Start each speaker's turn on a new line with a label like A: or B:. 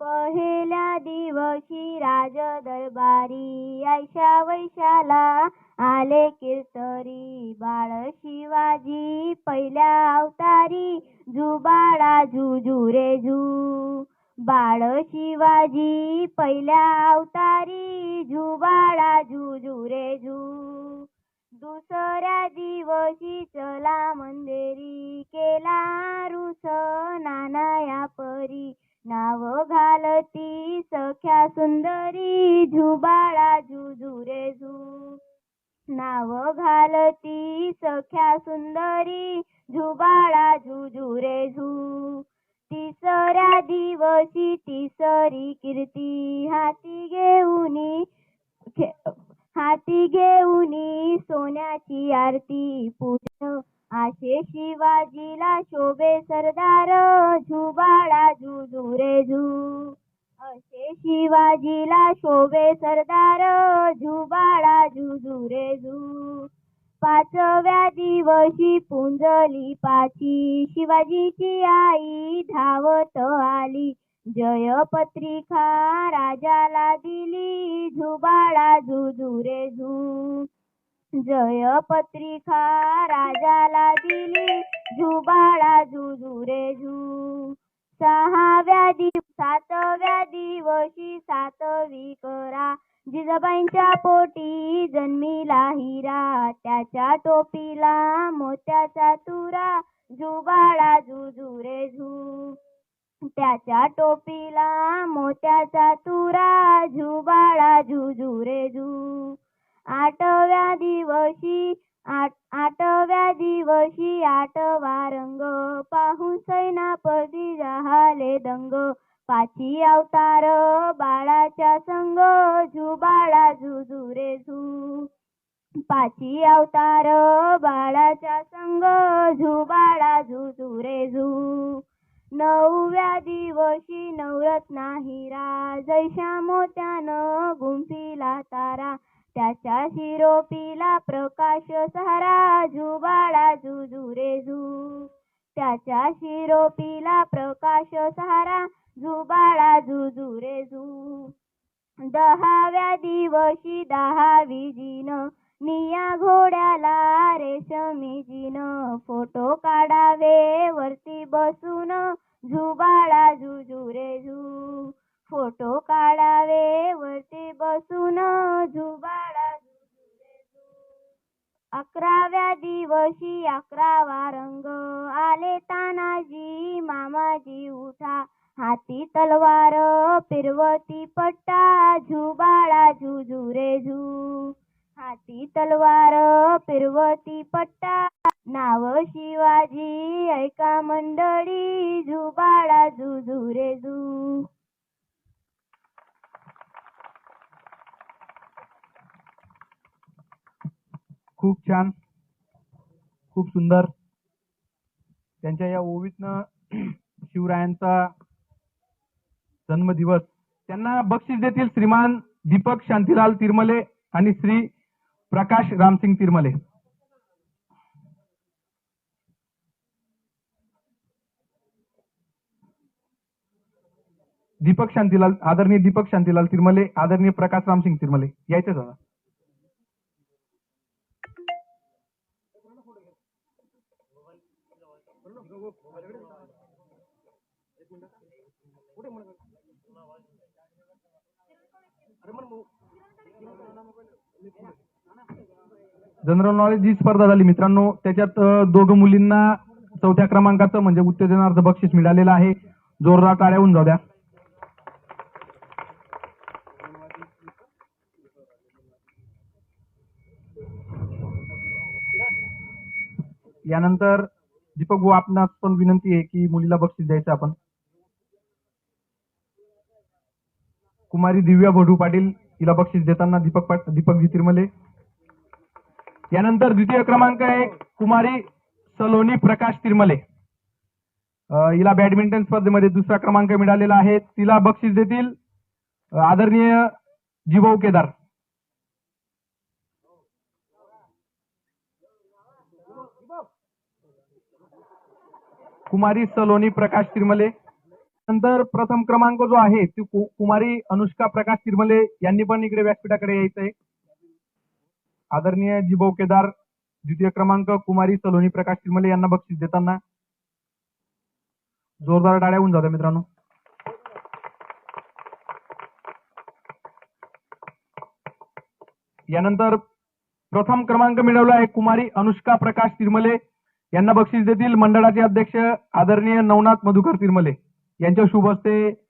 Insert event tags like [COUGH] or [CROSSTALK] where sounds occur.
A: पहिल्या दिवशी राज दरबारी ऐशा वैशाला आले कीर्तरी बाळ शिवाजी पहिल्या अवतारी जुबाळा जुजू रे जू. बाळ शिवाजी पहिल्या अवतारी जुबाळा जुजू रे जू. दुसऱ्या दिवशी चला मंदेरी केला रुस नानाया परी. नाव घालती सख्या सुंदरी झुबाळा जुजू रे झू. नाव घालती सख्या सुंदरी झुबाळा जुजू रे झू. तिसऱ्या दिवशी तिसरी कीर्ती हाती घेऊनी हाती घेऊनी सोन्याची आरती. पूजन आशे शिवाजीला शोभे सरदार. झुबाळा जुजू रे झू असे शिवाजीला शोभे सरदार. झुबाळा जुजू रे झू पाचव्या दिवशी पुंजली पाची. शिवाजीची आई धावत आली. जय पत्रिका राजाला दिली झुबाळा जुजू रे झू जय पत्रिका राजाला दिली झुबाळा जुजू रे झू सहाव्या दिव सातव्या दिवशी सातवी करा. जिजाबाईंच्या पोटी जन्मीला हिरा. त्याच्या टोपीला मोत्याचा तुरा. झुबाळा जुजू रे झू त्याच्या टोपीला मोत्याचा तुरा झुबाळा जुजू रे झू आठव्या दिवशी आठ आठव्या दिवशी आठवा रंग पाहून सैनापती झाले दंग. पाची अवतार बाळाच्या संग झुबाळा जुजू रे झू पाची अवतार बाळाच्या संग झुबाळा जुजू रे झू नवव्या दिवशी नवरत्ना हिरा जैशा मोत्यानं गुंफिला तारा. त्याच्या शिरोपीला प्रकाश सहारा. जुबाळा जुजू रे झू त्याच्या शिरोपीला प्रकाश सहारा. जुबाळा जुजू रे झू दहाव्या दिवशी दहावी जिन निया घोड्याला रेशमीजीन फोटो काढावे वरती बसून. झुबाळा जुजू रे झू फोटो काढावे वरती बसून. झुबाळा अकराव्या दिवशी अकरावा रंग आले तानाजी मामाजी उठा. हाती तलवार पिरवती पट्टा झुबाळा झुजू रे झू हाती तलवार फिरवती पट्टा. नाव शिवाजी ऐका मंडळी जुबाळा जुजू रे जू.
B: खूप छान खूप सुंदर. त्यांच्या या ओवीतनं [CLEARS THROAT] शिवरायांचा जन्मदिवस. त्यांना बक्षीस देतील श्रीमान दीपक शांतीलाल तिरमले आणि श्री प्रकाश रामसिंग तिरमले. दीपक शांतीलाल आदरणीय दीपक शांतीलाल तिरमले आदरणीय प्रकाश रामसिंग तिरमले. यायचं दादा. जनरल नॉलेज ही स्पर्धा झाली. मित्रांनो त्याच्यात अं, दोघं मुलींना चौथ्या क्रमांकाचं म्हणजे उत्तेजनार्थ बक्षीस मिळालेलं आहे. जोरदार टाळ्या होऊन जाऊ द्या. यानंतर दीपक भाऊ आपणास पण विनंती आहे की मुलीला बक्षीस द्यायचं आपण. कुमारी दिव्या भडू पाटील हिला बक्षीस देताना दीपक पाट दीपकजी तिरमले. यानंतर द्वितीय क्रमांक आहे कुमारी सलोनी प्रकाश तिरमले. हिला बॅडमिंटन स्पर्धेमध्ये दुसरा क्रमांक मिळालेला आहे. तिला बक्षीस देतील आदरणीय जीभाऊ केदार. कुमारी सलोनी प्रकाश तिरमले. नंतर प्रथम क्रमांक जो आहे ती कु- कुमारी अनुष्का प्रकाश तिरमले यांनी पण इकडे व्यासपीठाकडे यायचंय. आदरणीय जिभाऊ केदार द्वितीय क्रमांक कुमारी सलोनी प्रकाश तिरमले यांना बक्षीस देताना जोरदार डाळ्या होऊन जात्या मित्रांनो. यानंतर प्रथम क्रमांक मिळवला आहे कुमारी अनुष्का प्रकाश तिरमले. यांना बक्षीस देतील मंडळाचे अध्यक्ष आदरणीय नवनाथ मधुकर तिरमले. यांच्या शुभ हस्ते